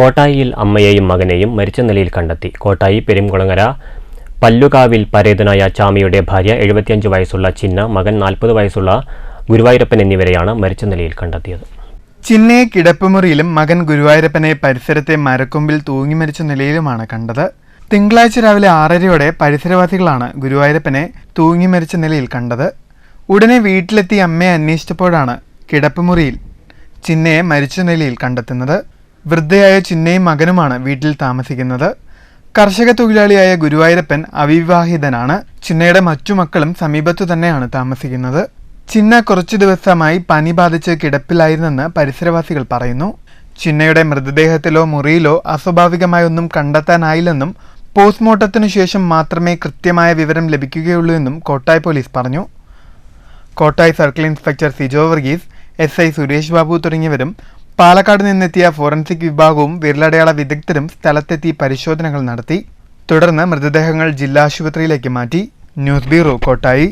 കോട്ടായിയിൽ അമ്മയെയും മകനെയും മരിച്ച നിലയിൽ കണ്ടെത്തി. കോട്ടായി പെരുംകുളങ്ങര പല്ലുകാവിൽ പരേതനായ ചാമിയുടെ ഭാര്യ എഴുപത്തിയഞ്ച് വയസ്സുള്ള ചിന്ന മകൻ നാൽപ്പത് വയസ്സുള്ള ഗുരുവായൂരപ്പൻ എന്നിവരെയാണ് മരിച്ച നിലയിൽ കണ്ടെത്തിയത്. ചിന്നയെ കിടപ്പുമുറിയിലും മകൻ ഗുരുവായൂരപ്പനെ പരിസരത്തെ മരക്കൊമ്പിൽ തൂങ്ങി മരിച്ച നിലയിലുമാണ് കണ്ടത്. തിങ്കളാഴ്ച രാവിലെ ആറരയോടെ പരിസരവാസികളാണ് ഗുരുവായൂരപ്പനെ തൂങ്ങി മരിച്ച നിലയിൽ കണ്ടത്. ഉടനെ വീട്ടിലെത്തി അമ്മയെ അന്വേഷിച്ചപ്പോഴാണ് കിടപ്പുമുറിയിൽ ചിന്നയെ മരിച്ച നിലയിൽ കണ്ടെത്തുന്നത്. വൃദ്ധയായ ചിന്നയും മകനുമാണ് വീട്ടിൽ താമസിക്കുന്നത്. കർഷക തൊഴിലാളിയായ ഗുരുവായൂരപ്പൻ അവിവാഹിതനാണ്. ചിന്നയുടെ മറ്റു മക്കളും സമീപത്തു തന്നെയാണ് താമസിക്കുന്നത്. ചിന്ന കുറച്ചു ദിവസമായി പനി ബാധിച്ച് കിടപ്പിലായിരുന്നെന്ന് പരിസരവാസികൾ പറയുന്നു. ചിന്നയുടെ മൃതദേഹത്തിലോ മുറിയിലോ അസ്വാഭാവികമായ ഒന്നും കണ്ടെത്താനായില്ലെന്നും പോസ്റ്റ്മോർട്ടത്തിനു ശേഷം മാത്രമേ കൃത്യമായ വിവരം ലഭിക്കുകയുള്ളൂ എന്നും കോട്ടായ് പോലീസ് പറഞ്ഞു. Kottayi circle inspector Sijo Varghese S I Suresh Babu തുടങ്ങിയവരും പാലക്കാട് നിന്നെത്തിയ ഫോറൻസിക് വിഭാഗവും വിരലടയാള വിദഗ്ധരും സ്ഥലത്തെത്തി പരിശോധനകൾ നടത്തി. തുടർന്ന് മൃതദേഹങ്ങൾ ജില്ലാ ആശുപത്രിയിലേക്ക് മാറ്റി. News bureau Kottayi.